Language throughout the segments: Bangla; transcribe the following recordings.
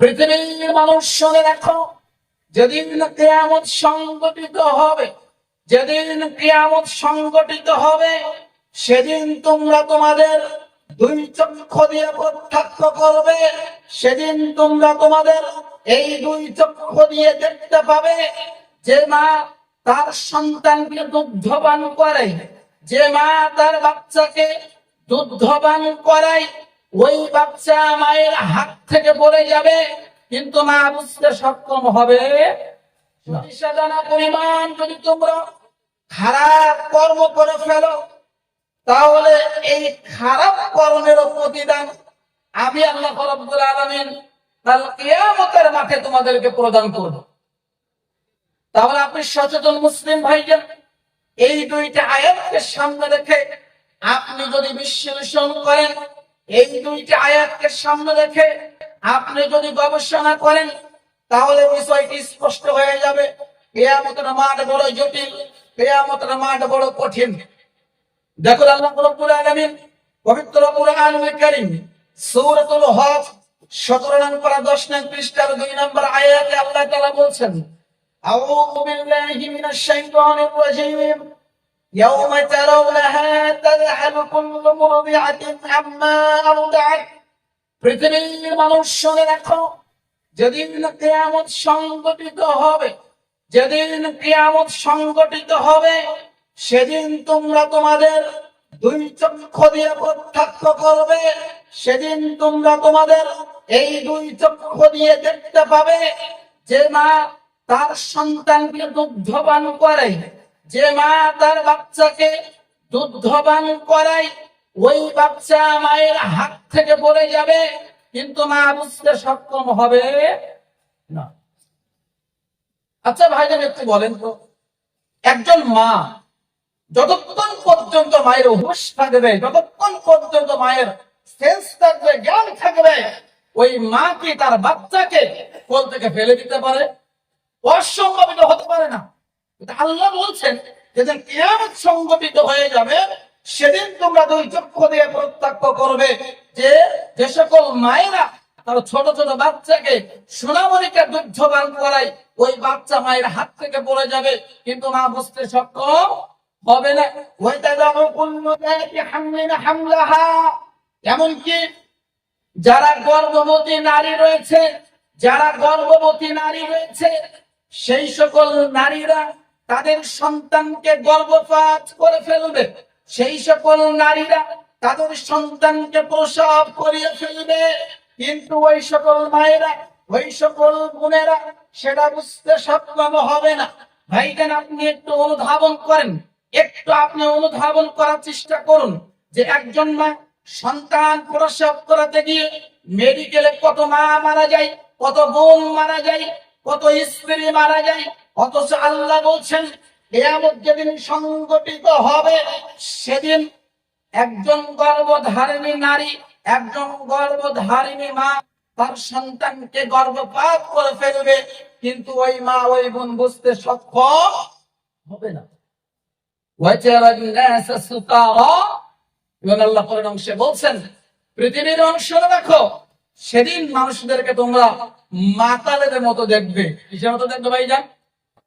পৃথিবীর মানুষ শুনে রাখো যেদিন কেয়ামত সংগঠিত হবে, যেদিন কেয়ামত সংগঠিত হবে, সেদিন তোমরা তোমাদের দুই চক্ষু দিয়ে প্রত্যক্ষ করবে, সেদিন তোমরা তোমাদের এই দুই চক্ষু দিয়ে দেখতে পাবে যে মা তার সন্তানকে দুগ্ধবান করে, যে মা তার বাচ্চাকে দুগ্ধবান করায় ওই বাচ্চা মায়ের হাত থেকে পড়ে যাবে, কিন্তু মা বুঝতে সক্ষম হবে। সরিষা পরিমাণ যদি তোমরা খারাপ কর্ম করে ফেলো, তাহলে এই খারাপ কর্মের প্রতিদান আমি আল্লাহ রব্বুল আলামিন কাল কিয়ামতের মাঠে তোমাদেরকে প্রদান করব। তাহলে আপনি সচেতন মুসলিম ভাইজান, এই দুইটা আয়াতকে সামনে রেখে আপনি যদি বিশ্লেষণ করেন এই দুইটা আয়াতকে সামনে রেখে আপনি যদি গবেষণা করেন, তাহলে বিষয়টি স্পষ্ট হয়ে যাবে। কেয়ামতের মাঠ বড় জটিল, কেয়ামতের মাঠ বড় কঠিন। দেখুন আল্লাহ পবিত্র কুরআনুল কারীম, সূরাতুল হজ 17 নম্বর 10 নং পৃষ্ঠার 2 নম্বর আয়াতে আল্লাহ বলছেন يوم ترونها تذهل كل مرضعة عما أرضعت পৃথিবীর মানুষ শুনে রাখো যেদিন কেয়ামত সংগঠিত হবে যেদিন কেয়ামত সংগঠিত হবে সেদিন তোমরা তোমাদের দুই চক্ষু দিয়ে প্রত্যক্ষ করবে সেদিন তোমরা তোমাদের এই দুই চক্ষু দিয়ে দেখতে পাবে যে মা তার সন্তানকে দুগ্ধবান করে যে মা তার বাচ্চাকে দুগ্ধবান করায়, ওই বাচ্চা মায়ের হাত থেকে পড়ে যাবে, কিন্তু মা বুঝতে সক্ষম হবে না। আচ্ছা ভাইজান, একটু বলেন তো, একজন মা যতক্ষণ পর্যন্ত মায়ের হুশ থাকবে, যতক্ষণ পর্যন্ত মায়ের সেন্স থাকবে, জ্ঞান থাকবে, ওই মা কি তার বাচ্চাকে কোল থেকে ফেলে দিতে পারে? অসম্ভব এটা হতে পারে না। আল্লাহ বলছেন, যেদিন কিয়ামত সংগঠিত হয়ে যাবে, সেদিন তোমরা দুই চক্ষু দিয়ে প্রত্যক্ষ করবে যে যে সকল মায়েরা তার ছোট ছোট বাচ্চাকে সোনামণিকে দুগ্ধবান করায়, ওই বাচ্চা মায়ের হাত থেকে পড়ে যাবে। কিন্তু মা বুঝতে সক্ষম হবে না। এমনকি যারা গর্ভবতী নারী রয়েছে, যারা গর্ভবতী নারী রয়েছে, সেই সকল নারীরা তাদের সন্তানকে গর্ভপাত করে ফেলবে। সেই সকল নারীরা তাদের সন্তানকে প্রসব করিয়ে ফেলবে। কিন্তু ওই সকল মায়েরা, ওই সকল বোনেরা সেটা বুঝতে সক্ষম হবে না। ভাইজান আপনি একটু অনুধাবন করেন? একটু আপনি অনুধাবন করার চেষ্টা করুন যে একজন মা সন্তান প্রসব করাতে গিয়ে মেডিকেলে কত মা মারা যায়, কত বোন মারা যায় কত স্ত্রী মারা যায়, অথচ আল্লাহ বলছেন এমন যেদিন সংগঠিত হবে, সেদিন একজন গর্ভধারিণী নারী, একজন গর্ভধারিণী মা তার সন্তানকে গর্ভপাত করে ফেলবে, কিন্তু ওই মা, ওই বোন বুঝতে সক্ষম হবে না। বলছেন, পৃথিবীর অংশ দেখো সেদিন মানুষদেরকে তোমরা মাতালের মতো দেখবে। কিসের মতো দেখবে ভাই যান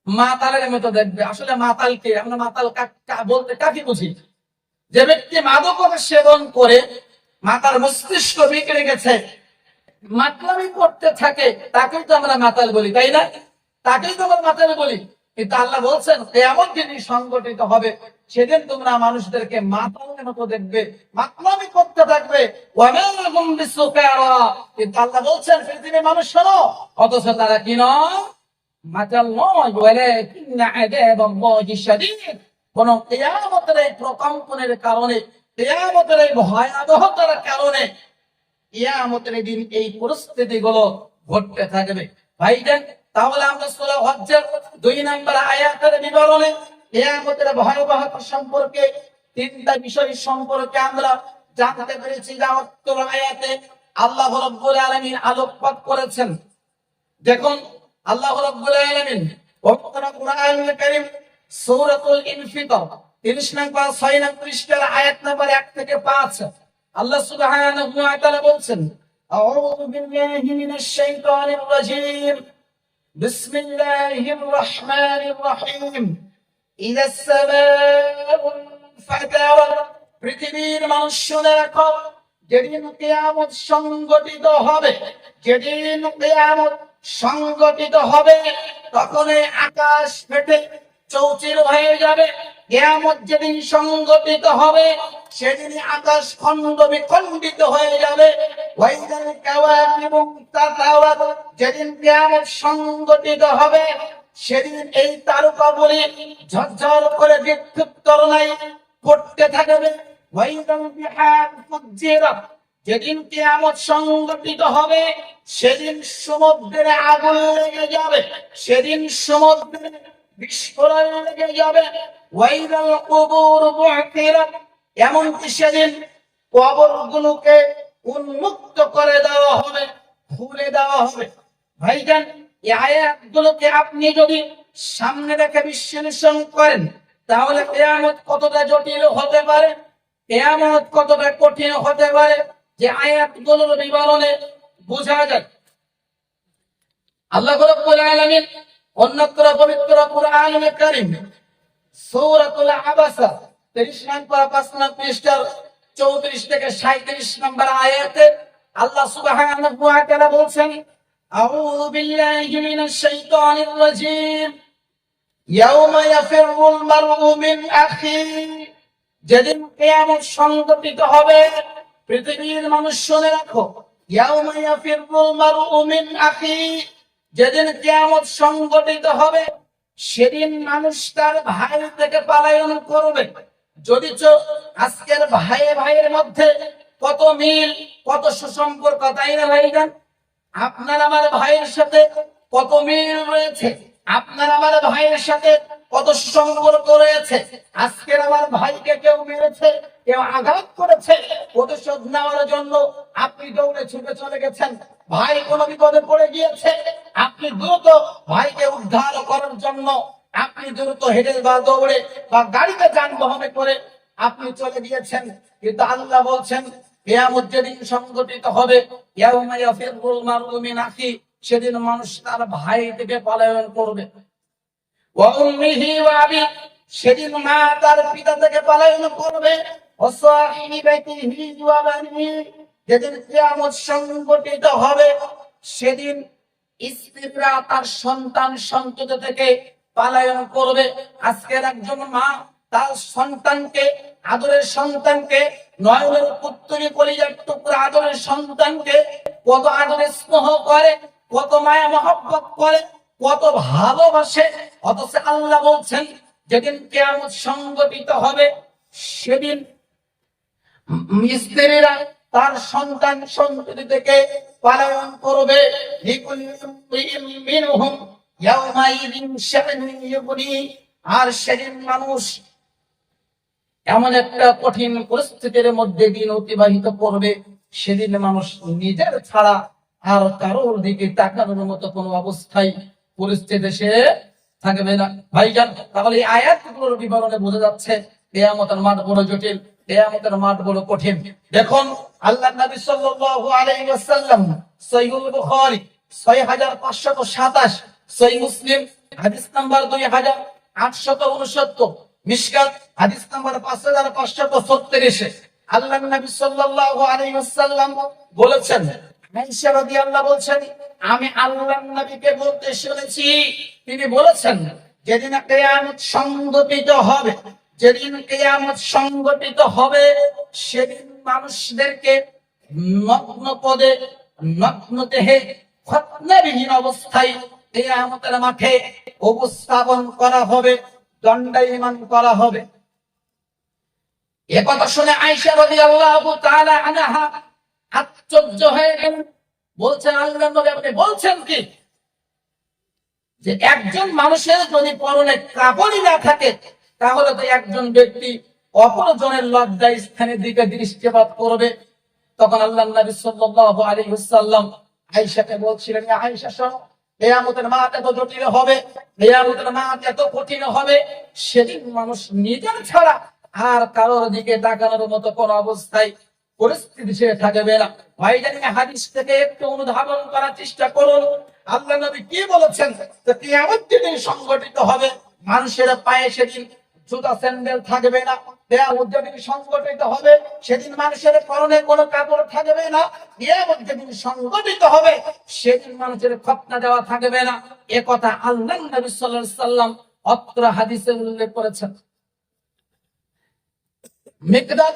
মাতালের মতো দেখবে। আসলে মাতালকে আমরা মাতাল বলতে কাকে বুঝি? যে ব্যক্তি মাদকতা সেবন করে মাতার মস্তিষ্ক বিগড়ে গেছে মাতলামি করতে থাকে, তাকেই তো আমরা মাতাল বলি, তাই না? তাকেই তো আমরা মাতাল বলি। কিন্তু আল্লাহ বলছেন এমন জিনিস সংগঠিত হবে, সেদিন তোমরা মানুষদেরকে মাতালের মতো দেখবে? মাতলামি করতে থাকবে। কিন্তু আল্লাহ বলছেন, পৃথিবীর মানুষ শোনো, অথচ তারা কি নয়? কারণে এই কারণে দিন এই পরিস্থিতি গুলো ঘটতে থাকবে। ভাইজান তাহলে আমরা সোলা হজ্জের দুই নাম্বার আয়াতের বিবরণে এয়ামতের ভয়াবহতা সম্পর্কে তিনটা বিষয় সম্পর্কে আমরা জানতে পেরেছি যা উত্তর আয়াতে আল্লাহ রব্বুল আলমিন আলোকপাত করেছেন। দেখুন, আল্লাহ রব্বুল আলমিন কোরআন করিম সৌরাতুল ইনফিতর তিরিশ নম্বর, ছয় নম্বর পৃষ্ঠার আয়াত নম্বর এক থেকে পাঁচ। আল্লাহ সুবহানাহু ওয়া তাআলা বলছেন, আউযু বিল্লাহি মিনাশ শাইতানির রাজীম। بسم الله الرحمن الرحيم إذا السماء انفطرت পৃথিবীর মানুষ শুনে রাখো যেদিন কেয়ামত সংগঠিত হবে যেদিন কেয়ামত সংগঠিত হবে তখন এই আকাশ ফেটে চৌচির হয়ে যাবে কেয়ামত যেদিন সংগঠিত হবে, সেদিন আকাশ খণ্ড বিখণ্ডিত হয়ে যাবে। যেদিন কেয়ামত সংগঠিত হবে, সেদিন এই তারকা তারকাগুলি ঝরঝর করে বিদ্যুৎ তরণায় পড়তে থাকবে। যেদিন কিয়ামত সংগঠিত হবে, সেদিন সমুদ্রে আগুন লেগে যাবে। সেদিন সমুদ্রে বিস্ফোরণ উন্মুক্ত করে দেওয়া হবে আপনি যদি সামনে রেখে বিশ্লেষণ করেন, তাহলে কেয়ামত কতটা জটিল হতে পারে, কেয়ামত কতটা কঠিন হতে পারে, যে আয়াতগুলোর বিবরণে বোঝা যায়। আল্লাহ রাব্বুল আলামিন অন্যত্র পবিত্র আবাসা 30 নম্বর, পাঁচ নম্বর পৃষ্ঠার 34 থেকে 37 নম্বর আয়াতে আল্লাহ সুবহানাহু ওয়া তাআলা বলছেন, আউযু বিল্লাহি মিনাশ শাইতানির রাজীম, ইয়াউমা ইয়াফিরুল মারউ মিন যেদিন কিয়ামত সংগঠিত হবে, পৃথিবীর মানুষ শুনে রাখো, ইয়াউমা ইয়াফিরুল মারউ মিন আখি যেদিন কেয়ামত সংগঠিত হবে, সেদিন মানুষ তার ভাই থেকে পালায়ন করবে। যদি আজকের ভাই ভাইয়ের মধ্যে কত মিল, কত সুসম্পর্ক, তাই না ভাইজান? আপনার আমার ভাইয়ের সাথে কত মিল রয়েছে? আপনার আমার ভাইয়ের সাথে কত আজকের আমার ভাইকে কেউ মেরেছে, কেউ আঘাত করেছে। প্রতিশোধ নেওয়ার জন্য আপনি দৌড়ে ছুটে চলে গেছেন। ভাই কোনো বিপদে পড়ে গিয়েছে, আপনি দ্রুত ভাইকে উদ্ধার করার জন্য আপনি দ্রুত হেঁটে বা দৌড়ে বা গাড়িতে যানবাহনে করে আপনি চলে গিয়েছেন। কিন্তু আল্লাহ বলছেন, কেয়ামত যেদিন সংগঠিত হবে সেদিন মানুষ তার ভাই থেকে পলায়ন করবে ওয়া উম্মিহি ওয়া আবি সেদিন মা তার পিতা থেকে করবে। যেদিন সংগঠিত হবে, সেদিন স্ত্রীরা তার সন্তান সন্ততি থেকে পালায়ন করবে। আজকের একজন মা তার সন্তানকে, আদরের সন্তানকে, নয়নের পুত্রী কলিজার টুকরা আদরের সন্তানকে কত আদরে স্নেহ করে, কত মায়া মহব্বত করে কত ভালোবাসে, অথচ আল্লাহ বলছেন, যেদিন কেয়ামত সংগঠিত হবে, সেদিন স্ত্রীরা তার সন্তান সন্ততি থেকে পালায়ন করবে। আর সেদিন মানুষ এমন একটা কঠিন পরিস্থিতির মধ্যে দিন অতিবাহিত করবে, সেদিন মানুষ নিজের ছাড়া আর কারোর দিকে তাকানোর মতো কোনো অবস্থায় পরিস্থিতি সে থাকবে না। ভাইজান, তাহলে এই আয়াতগুলোর বিবরণে বোঝা যাচ্ছে কেয়ামতের মাঠ বড় জটিল, কেয়ামতের মাঠ বড় কঠিন। দেখুন আল্লাহ নবী সাল্লাল্লাহু আলাইহি ওয়াসাল্লাম সহিহুল বুখারী 6527 সহিহ মুসলিম, হাদিস নাম্বার 2869 মিশকাত, হাদিস নাম্বার 5536 আল্লাহ নবী সাল্লাল্লাহু আলাইহি ওয়াসাল্লাম বলেছেন বলছেন, আমি আল্লাহর নবীকে বলতে শুনেছি। তিনি বলেছেন, যেদিন কিয়ামত সংগঠিত হবে, যেদিন কিয়ামত সংগঠিত হবে, সেদিন মানুষদেরকে নগ্ন পদে নগ্ন দেহে খতনাবিহীন অবস্থায় কিয়ামতের মাঠে উপস্থাপন করা হবে, দণ্ডায়মান করা হবে। এ কথা শুনে আয়েশা রাদিয়াল্লাহু তাআলা আনহা আশ্চর্য হয়ে গেলেন বলছেন আল্লাহ নবী, আপনি বলছেন কি? যে একজন মানুষের যদি পরনে কাপড়ই না থাকে, তাহলে তো একজন ব্যক্তি অপরজনের লজ্জা স্থানের দিকে দৃষ্টিপাত করবে। তখন আল্লাহ নবী সাল্লাল্লাহু আলাইহি ওয়াসাল্লাম আয়েশাকে বলছিলেন, "ইয়া আয়েশা, শোনো, কিয়ামতের মাঠ এত জটিল হবে, কিয়ামতের মাঠ এত কঠিন হবে, সেদিন মানুষ নিজের ছাড়া আর কারোর দিকে তাকানোর মতো কোন অবস্থায় পরিস্থিতি সে থাকবে না। হাদিস থেকে একটু অনুধাবন করার চেষ্টা করুন। আল্লাহ নবী কি বলেছেন? যেদিন সংগঠিত হবে, মানুষের পায়ে সেদিন জুতা, স্যান্ডেল থাকবে না। মানুষের পরনে কোনো কাপড় থাকবে না। সংগঠিত হবে, সেদিন মানুষের খতনা দেওয়া থাকবে না। কথা আল্লাহ নবী সাল্লাম অত্র হাদিসে উল্লেখ করেছেন। মিকদাদ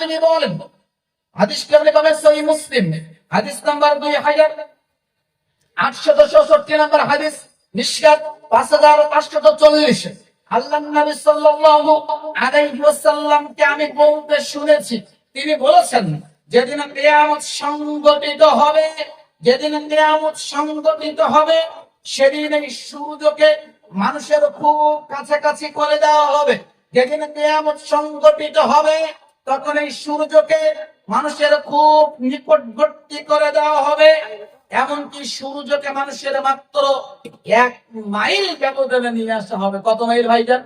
তিনি বলেন, হাদিস সহিহ মুসলিম। হাদিস নাম্বার 2867 নম্বর হাদিস মিশকাত 5540 আল্লাহ নবী সাল্লাল্লাহু আলাইহি ওয়াসাল্লামকে আমি বলতে শুনেছি। তিনি বলেছেন, যেদিন কিয়ামত সংগঠিত হবে, যেদিন কিয়ামত সংগঠিত হবে, সেদিন এই সূর্যকে মানুষের খুব কাছাকাছি করে দেওয়া হবে। যেদিন কিয়ামত সংগঠিত হবে, তখন এই সূর্যকে মানুষের খুব নিকটবর্তী করে দেওয়া হবে। এমনকি সূর্যকে মানুষের মাত্র এক মাইল ব্যবধানে নিয়ে আসা হবে। কত মাইল ভাইজান?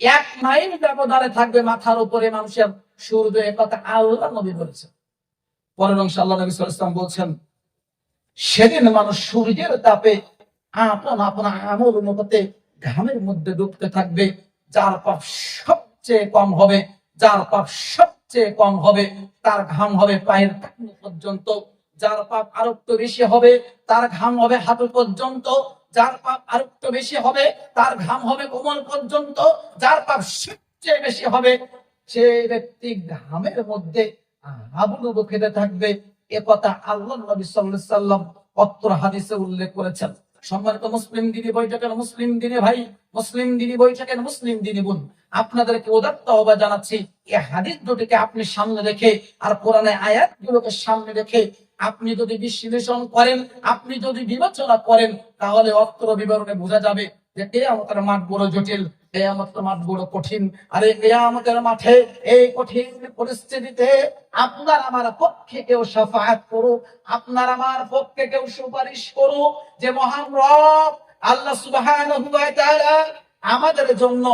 এক মাইল ব্যবধানে থাকবে মাথার উপরে মানুষের সূর্য, এ কথা আল্লাহ নবী বলেছেন। পরের অংশ আল্লাহ নবী ওয়াসাল্লাম বলছেন, সেদিন মানুষ সূর্যের তাপে আপন আপন আমল মতে ঘামের মধ্যে ডুবতে থাকবে। যার পাপ সবচেয়ে কম হবে, যার পাপ সবচেয়ে কম হবে, তার ঘাম হবে পায়ের টাকনু পর্যন্ত। যার পাপ আরও একটু বেশি হবে, তার ঘাম হবে হাঁটু পর্যন্ত। যার পাপ আরও একটু বেশি হবে, তার ঘাম হবে কোমল পর্যন্ত। যার পাপ সবচেয়ে বেশি হবে, সে ব্যক্তি ঘামের মধ্যে হাবুডুবু খেতে থাকবে। এ কথা আল্লাহ নবী সাল্লাম অত্র হাদিসে উল্লেখ করেছেন। সম্মানিত মুসলিম দিদি বৈঠকের মুসলিম দিদি ভাই, মুসলিম দিদি বৈঠকের মুসলিম দিদি বোন, আপনাদেরকে উদাত্ত আহ্বান জানাচ্ছি, এই হাদিস দুটিকে আপনি সামনে রেখে আর কোরআনে আয়াত গুলোকে সামনে রেখে আপনি যদি বিশ্লেষণ করেন, আপনি যদি বিবেচনা করেন, তাহলে অত্র বিবরণে বোঝা যাবে যে কেয়ামতের মাঠ বড় জটিল মাঠ বড় কঠিন? আর মাঠে এই কঠিন পরিস্থিতিতে আপনার আমার পক্ষে কেউ করুক, আপনার আমার পক্ষে কেউ সুপারিশ করুক যে মহান রব আল্লাহ তাআলা আমাদের জন্য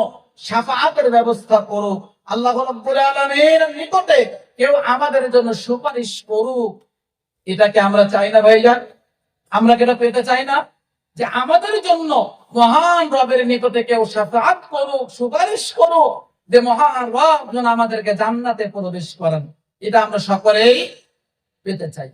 সাফায়াতের ব্যবস্থা করুক। আল্লাহ রাব্বুল আলামিনের নিকটে কেউ আমাদের জন্য সুপারিশ করুক। এটাকে আমরা চাই না ভাইজান? আমরা এটা পেতে চাই না? যে আমাদের জন্য মহান রবের নিকটে কেউ সাফাত করুক, সুপারিশ করুক যে মহান রব যেন আমাদেরকে জান্নাতে প্রবেশ করেন। এটা আমরা সকলেই পেতে চাই।